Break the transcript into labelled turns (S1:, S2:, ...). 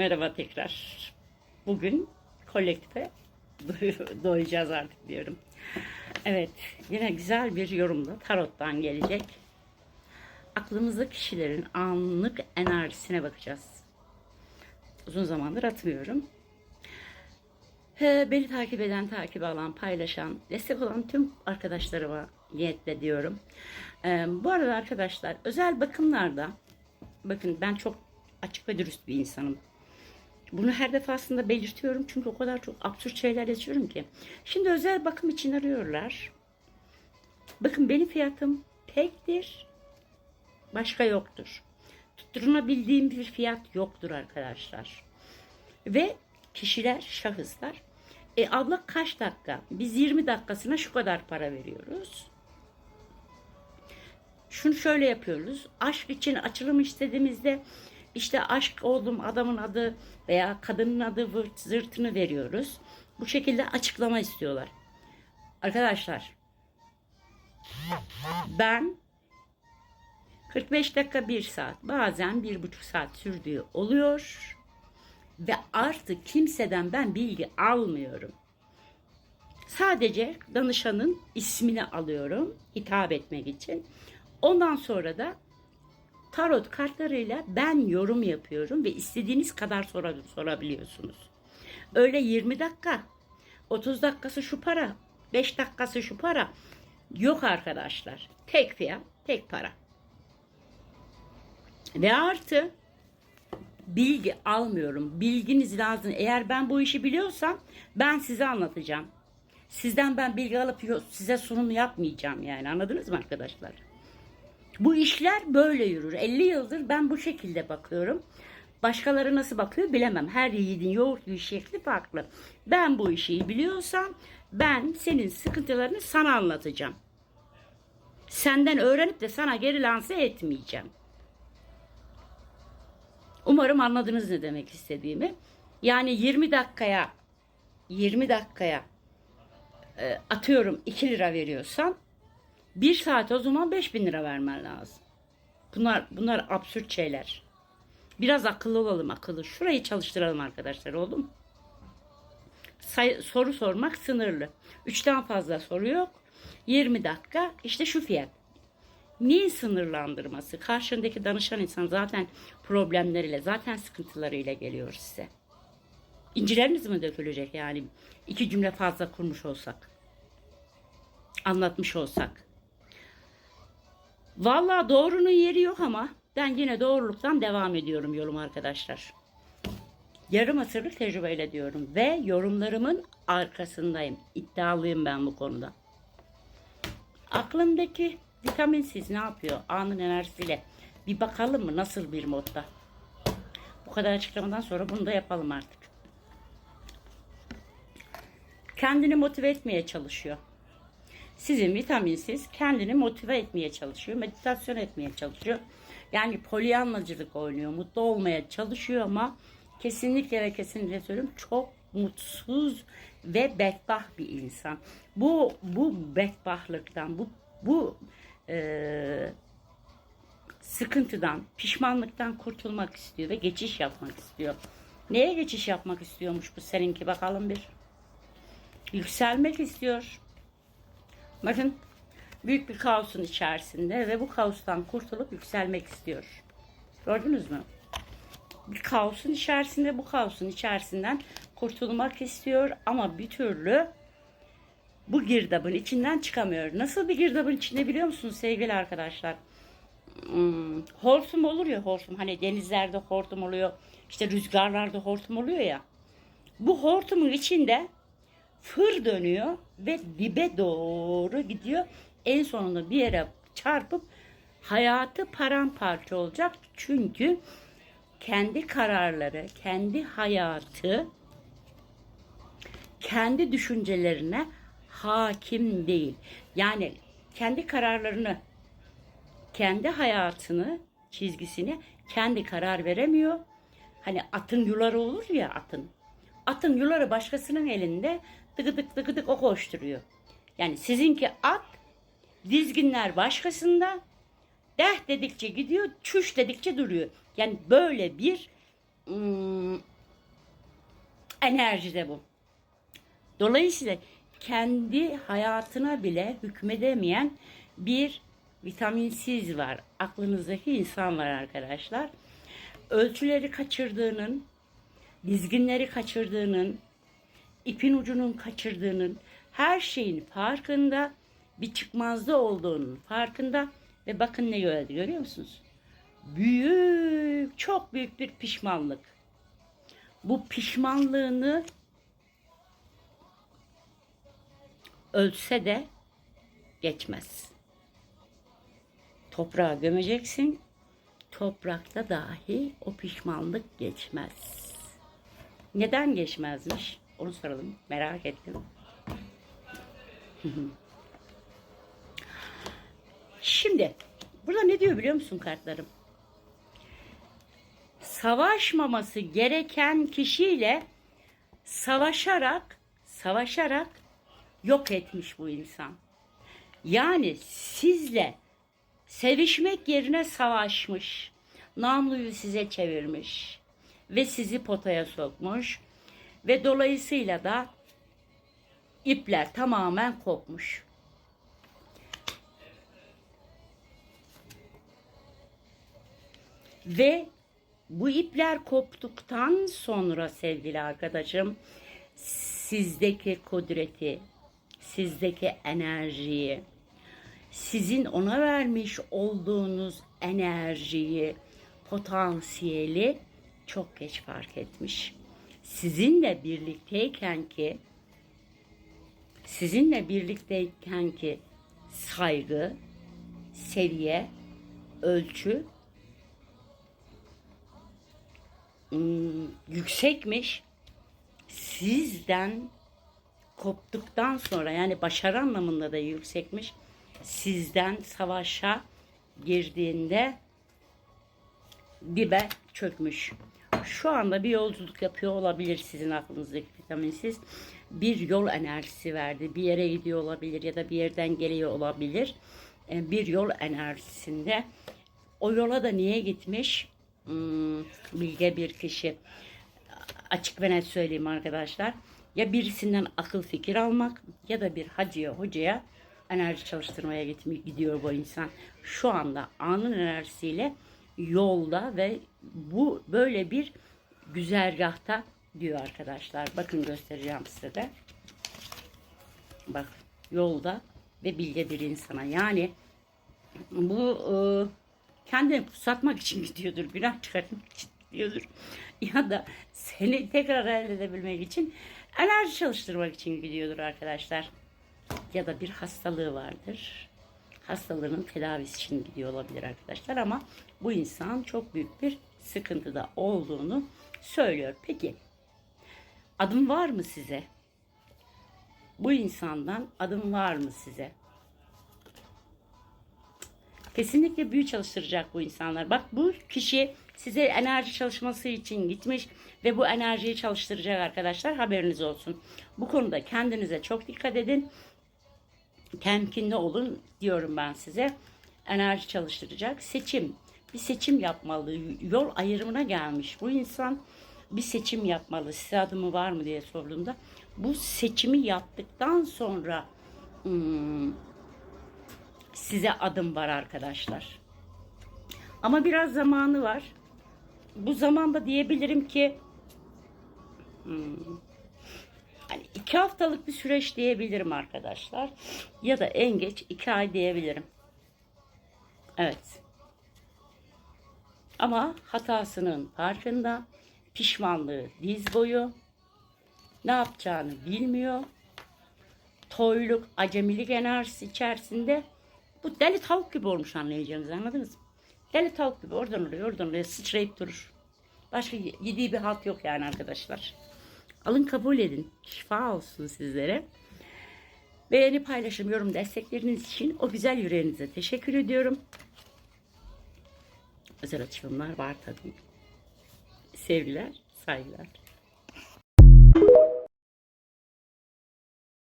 S1: Merhaba tekrar. Bugün kolektife doyacağız artık diyorum. Evet, yine güzel bir yorumla tarottan gelecek. Aklımızda kişilerin anlık enerjisine bakacağız. Uzun zamandır atmıyorum. Beni takip eden, takip alan, paylaşan, destek olan tüm arkadaşlarıma niyetle diyorum. Ee, Bu arada arkadaşlar özel bakımlarda bakın ben çok açık ve dürüst bir insanım. Bunu her defasında belirtiyorum çünkü o kadar çok absürt şeyler yaşıyorum ki. Şimdi özel bakım için arıyorlar. Bakın benim fiyatım tektir. Başka yoktur. Tutturunabildiğim bir fiyat yoktur arkadaşlar. Ve kişiler, şahıslar e abla kaç dakika? Biz 20 dakikasına şu kadar para veriyoruz. Şunu şöyle yapıyoruz. Aşk için açılım istediğimizde işte aşk oldum adamın adı veya kadının adı vırt zırtını veriyoruz. Bu şekilde açıklama istiyorlar. Arkadaşlar ben 45 dakika 1 saat bazen 1,5 saat sürdüğü oluyor ve artık kimseden ben bilgi almıyorum. Sadece danışanın ismini alıyorum hitap etmek için. Ondan sonra da tarot kartlarıyla ben yorum yapıyorum ve istediğiniz kadar sor sorabiliyorsunuz. Öyle 20 dakika, 30 dakikası şu para, 5 dakikası şu para. Yok arkadaşlar. Tek fiyat, tek para. Ve artı bilgi almıyorum. Bilginiz lazım. Eğer ben bu işi biliyorsam ben size anlatacağım. Sizden ben bilgi alıp size sunum yapmayacağım yani. Anladınız mı arkadaşlar? Bu işler böyle yürür. 50 yıldır ben bu şekilde bakıyorum. Başkaları nasıl bakıyor bilemem. Her yiğidin yoğurt yiyiş şekli farklı. Ben bu işi biliyorsam ben senin sıkıntılarını sana anlatacağım. Senden öğrenip de sana geri lanse etmeyeceğim. Umarım anladınız ne demek istediğimi. Yani 20 dakikaya 20 dakikaya e, atıyorum 2 lira veriyorsan bir saat o zaman 5000 lira vermen lazım. Bunlar bunlar absürt şeyler. Biraz akıllı olalım akıllı. Şurayı çalıştıralım arkadaşlar oldu mu? Say, soru sormak sınırlı. Üçten fazla soru yok. 20 dakika işte şu fiyat. Neyin sınırlandırması? Karşındaki danışan insan zaten problemleriyle, zaten sıkıntılarıyla geliyor size. İncileriniz mi dökülecek yani? iki cümle fazla kurmuş olsak. Anlatmış olsak. Valla doğrunun yeri yok ama ben yine doğruluktan devam ediyorum yorum arkadaşlar. Yarım asırlık tecrübeyle diyorum ve yorumlarımın arkasındayım. İddialıyım ben bu konuda. Aklımdaki vitaminsiz ne yapıyor? Anın enerjisiyle. Bir bakalım mı nasıl bir modda? Bu kadar açıklamadan sonra bunu da yapalım artık. Kendini motive etmeye çalışıyor. Sizin vitaminsiz kendini motive etmeye çalışıyor. Meditasyon etmeye çalışıyor. Yani polyanlacılık oynuyor. Mutlu olmaya çalışıyor ama kesinlikle ve kesinlikle söylüyorum çok mutsuz ve bedbaht bir insan. Bu bu bedbahtlıktan, bu bu e, sıkıntıdan, pişmanlıktan kurtulmak istiyor ve geçiş yapmak istiyor. Neye geçiş yapmak istiyormuş bu seninki bakalım bir. Yükselmek istiyor. Bakın büyük bir kaosun içerisinde ve bu kaostan kurtulup yükselmek istiyor. Gördünüz mü? Bir kaosun içerisinde bu kaosun içerisinden kurtulmak istiyor ama bir türlü bu girdabın içinden çıkamıyor. Nasıl bir girdabın içinde biliyor musunuz sevgili arkadaşlar? Hmm, hortum olur ya hortum hani denizlerde hortum oluyor işte rüzgarlarda hortum oluyor ya bu hortumun içinde fır dönüyor ve dibe doğru gidiyor. En sonunda bir yere çarpıp hayatı paramparça olacak. Çünkü kendi kararları, kendi hayatı, kendi düşüncelerine hakim değil. Yani kendi kararlarını, kendi hayatını, çizgisini kendi karar veremiyor. Hani atın yuları olur ya atın. Atın yuları başkasının elinde tıkıdık tıkıdık o koşturuyor. Yani sizinki at dizginler başkasında deh dedikçe gidiyor çüş dedikçe duruyor. Yani böyle bir ım, enerji de bu. Dolayısıyla kendi hayatına bile hükmedemeyen bir vitaminsiz var. Aklınızdaki insan var arkadaşlar. Ölçüleri kaçırdığının, dizginleri kaçırdığının, ipin ucunun kaçırdığının, her şeyin farkında, bir çıkmazda olduğunun farkında ve bakın ne gördü görüyor musunuz? Büyük, çok büyük bir pişmanlık. Bu pişmanlığını ölse de geçmez. Toprağa gömeceksin. Toprakta dahi o pişmanlık geçmez. Neden geçmezmiş? Onu soralım. Merak ettim. Şimdi burada ne diyor biliyor musun kartlarım? Savaşmaması gereken kişiyle savaşarak savaşarak yok etmiş bu insan. Yani sizle sevişmek yerine savaşmış. Namluyu size çevirmiş ve sizi potaya sokmuş ve dolayısıyla da ipler tamamen kopmuş. Ve bu ipler koptuktan sonra sevgili arkadaşım sizdeki kudreti, sizdeki enerjiyi, sizin ona vermiş olduğunuz enerjiyi, potansiyeli çok geç fark etmiş. Sizinle birlikteyken ki sizinle birlikteyken ki saygı, seviye, ölçü hmm, yüksekmiş. Sizden koptuktan sonra yani başarı anlamında da yüksekmiş. Sizden savaşa girdiğinde dibe çökmüş. Şu anda bir yolculuk yapıyor olabilir sizin aklınızdaki vitaminsiz. Bir yol enerjisi verdi. Bir yere gidiyor olabilir ya da bir yerden geliyor olabilir. E, Bir yol enerjisinde. O yola da niye gitmiş? Hmm, bilge bir kişi. Açık ve net söyleyeyim arkadaşlar. Ya birisinden akıl fikir almak ya da bir hacıya hocaya enerji çalıştırmaya gitmek gidiyor bu insan. Şu anda anın enerjisiyle yolda ve bu böyle bir güzergahta diyor arkadaşlar. Bakın göstereceğim size de. Bak yolda ve bilge bir insana. Yani bu e, kendini pusatmak için gidiyordur. Günah çıkartmak için gidiyordur. Ya da seni tekrar elde edebilmek için enerji çalıştırmak için gidiyordur arkadaşlar. Ya da bir hastalığı vardır. Hastalığının tedavisi için gidiyor olabilir arkadaşlar ama bu insan çok büyük bir sıkıntıda olduğunu söylüyor. Peki adım var mı size? Bu insandan adım var mı size? Kesinlikle büyü çalıştıracak bu insanlar. Bak bu kişi size enerji çalışması için gitmiş ve bu enerjiyi çalıştıracak arkadaşlar haberiniz olsun. Bu konuda kendinize çok dikkat edin. Temkinli olun diyorum ben size. Enerji çalıştıracak. Seçim. Bir seçim yapmalı. Yol ayrımına gelmiş bu insan. Bir seçim yapmalı. Size adımı var mı diye sorduğumda bu seçimi yaptıktan sonra hmm, size adım var arkadaşlar. Ama biraz zamanı var. Bu zamanda diyebilirim ki hmm, hani iki haftalık bir süreç diyebilirim arkadaşlar. Ya da en geç iki ay diyebilirim. Evet. Ama hatasının farkında. Pişmanlığı diz boyu. Ne yapacağını bilmiyor. Toyluk, acemilik enerjisi içerisinde. Bu deli tavuk gibi olmuş anlayacağınız anladınız mı? Deli tavuk gibi oradan oraya oradan oraya sıçrayıp durur. Başka yediği bir halt yok yani arkadaşlar. Alın kabul edin. Şifa olsun sizlere. Beğeni paylaşım, yorum destekleriniz için o güzel yüreğinize teşekkür ediyorum. Özel açılımlar var tabii. Sevgiler, saygılar.